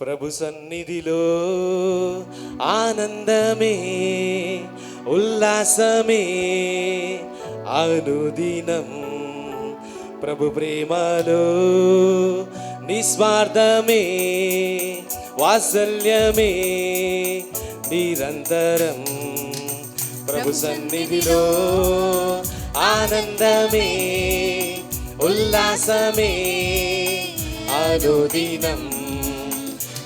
ప్రభు సన్నిధిలో ఆనందమే ఉల్లాసమే అనుదినం ప్రభు ప్రేమలో నిస్వార్థమే వాత్సల్యమే నిరంతరం ప్రభు సన్నిధిలో ఆనందమే ఉల్లాసమే అనుదినం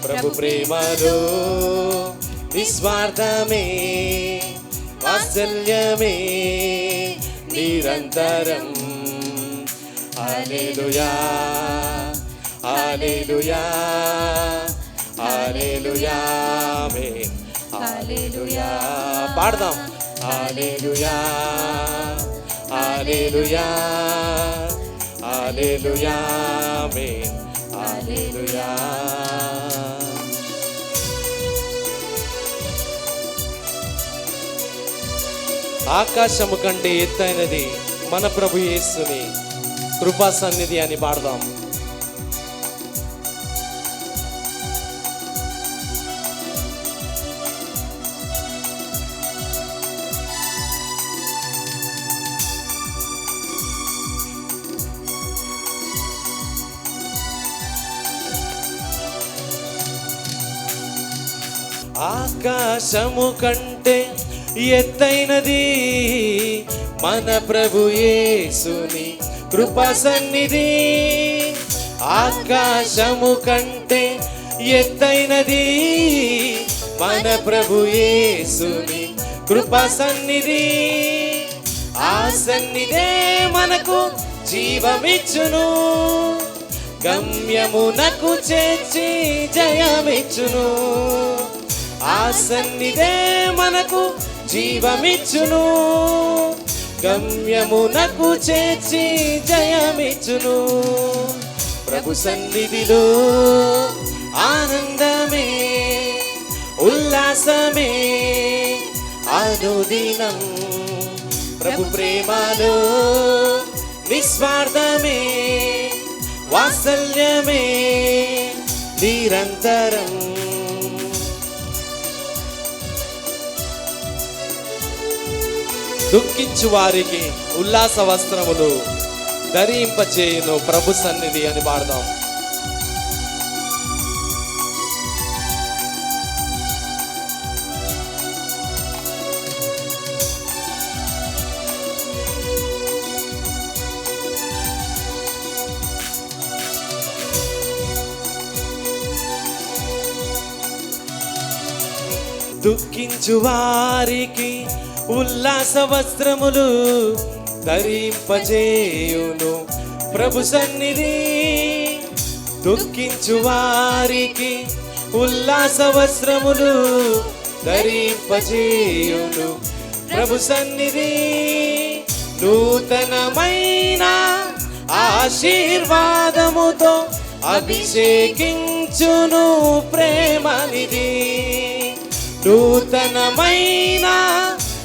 ప్రభు ప్రేమలో నిస్వార్థమే వాత్సల్యమే నిరంతరం. హల్లెలూయా హల్లెలూయా హల్లెలూయా ఆమేన్ హల్లెలూయా పాడదాం. హల్లెలూయా హల్లెలూయా హల్లెలూయా ఆమేన్ ఆకాశము కంటే ఎత్తైనది మన ప్రభు యేసుని కృపా సన్నిధి అని పాడదాం. ఆకాశము కంటే ఎత్తైనది మన ప్రభు యేసుని కృపా సన్నిధి. ఆకాశము కంటే ఎత్తైనది మన ప్రభు యేసుని కృపా సన్నిధి. ఆ సన్నిధే మనకు జీవమిచ్చును. గమ్యమునకు చేర్చి జయమిచ్చును. ఆ సన్నిధే మనకు జీవమిచ్చును. గమ్యమునకు చేర్చి జయమిచ్చును. ప్రభు సన్నిధిలో ఆనందమే ఉల్లాసమే అనుదినం ప్రభు ప్రేమలో నిస్వార్థమే వాత్సల్యమే నిరంతరం. దుఃఖించు వారికి ఉల్లాస వస్త్రములు ధరింపచేయును. ప్రభు సన్నిధి అని పాడదాం. దుఃఖించు వారికి ఉల్లాస వస్త్రములు ధరింపజేయును. ప్రభు సన్నిధి దుఃఖించు వారికి ఉల్లాస వస్త్రములు ధరింపజేయును. ప్రభు సన్నిధి నూతనమైన ఆశీర్వాదముతో అభిషేకించును ప్రేమనిధి నూతనమైన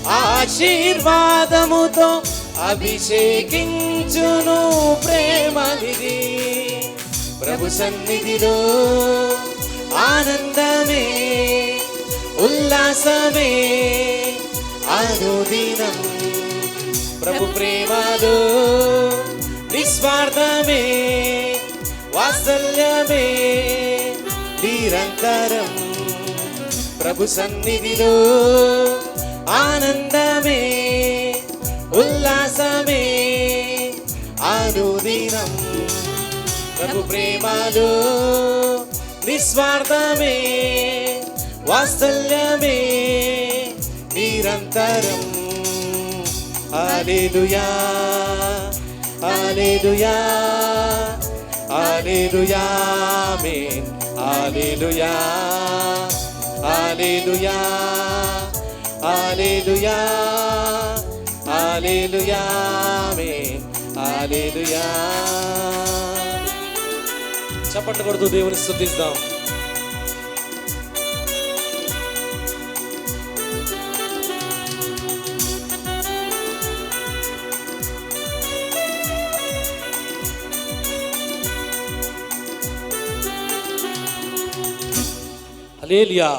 ఆశీర్వాదముతో అభిషేకించును ప్రేమనిధి. ప్రభు సన్నిధిలో ఆనందమే ఉల్లాసమే అనుదినం. ప్రభు ప్రేమలో నిస్వార్థమే వాత్సల్యమే నిరంతరం ప్రభు సన్నిధిలో ఆనందమే ఉల్లాసమే అనుదినం. ప్రభు ప్రేమలో నిస్వార్థమే వాత్సల్యమే నిరంతరం. హల్లెలూయా హల్లెలూయా హల్లెలూయా ఆమేన్. హల్లెలూయా. హల్లెలూయా హల్లెలూయా హల్లెలూయా ఆమేన్ హల్లెలూయా చప్పట్లు కొడుతూ దేవుని స్తుతిద్దాం అలేలియా